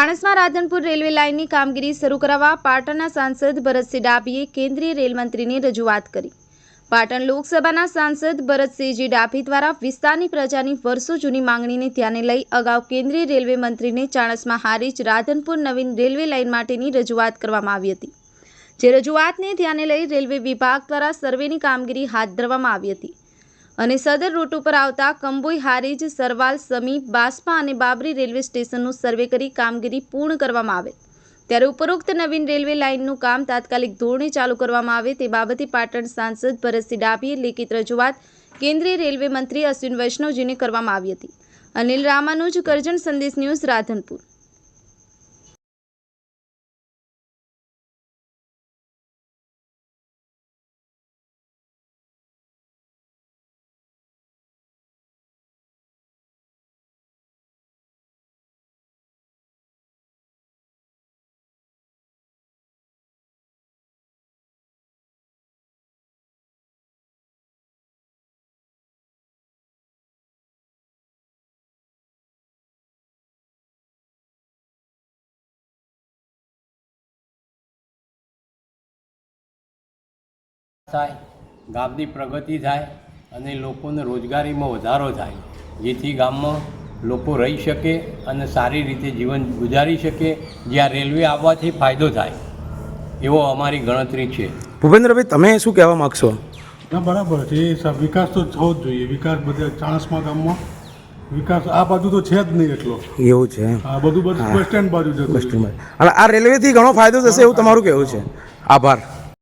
Chanasma Radhanpur railway લાઇનની કામગીરી શરૂ કરાવવા પાટણના સાંસદ ભરતસિંહ ડાભીએ કેન્દ્રીય રેલમંત્રીને રજૂઆત કરી. પાટણ લોકસભાના સાંસદ ભરતસિંહજી ડાભી દ્વારા વિસ્તારની પ્રજાની વર્ષો જૂની માંગણીને ધ્યાને લઈ અગાઉ કેન્દ્રીય રેલવે મંત્રીને ચાણસમા હારીજ રાધનપુર નવીન રેલવે લાઇન માટેની રજૂઆત કરવામાં આવી હતી. જે રજૂઆતને ધ્યાને લઈ રેલવે વિભાગ દ્વારા સર્વેની કામગીરી હાથ ધરવામાં આવી હતી. અને સદર રૂટ ઉપર આવતા કંબોઈ હારીજ, સરવાલ સમી બાસપા અને બાબરી રેલવે સ્ટેશનનું સર્વે કરી કામગીરી પૂર્ણ કરવામાં આવે. ત્યારે ઉપરોક્ત નવીન રેલવે લાઇનનું કામ તાત્કાલિક ધોરણે ચાલુ કરવામાં આવે તે બાબતે પાટણ સાંસદ ભરતસિંહ ડાભીએ લેખિત રજૂઆત કેન્દ્રીય રેલવે મંત્રી અશ્વિન વૈષ્ણવજીને કરવામાં આવી હતી. અનિલ રામાનુજ, કરજણ સંદેશ ન્યૂઝ, રાધનપુર. થાય ગામની પ્રગતિ થાય અને લોકોને રોજગારીમાં વધારો થાય જેથી ગામમાં લોકો રહી શકે અને સારી રીતે જીવન ગુજારી શકે જ્યાં રેલવે આવવાથી ફાયદો થાય. એવો અમારી ગણતરી છે. ભૂપેન્દ્રભાઈ તમે શું કહેવા માગશો? ના બરાબર છે. એ વિકાસ તો થવો જ જોઈએ. વિકાસ બધે ચાણસમાં ગામમાં. વિકાસ આ બાજુ તો છે જ નહીં એટલો. એવું છે. આ બધું બધું બસ સ્ટેન્ડ બાજુ છે રહ્યું. અને આ રેલવેથી ઘણો ફાયદો થશે એવું તમારું કહેવું છે. આભાર.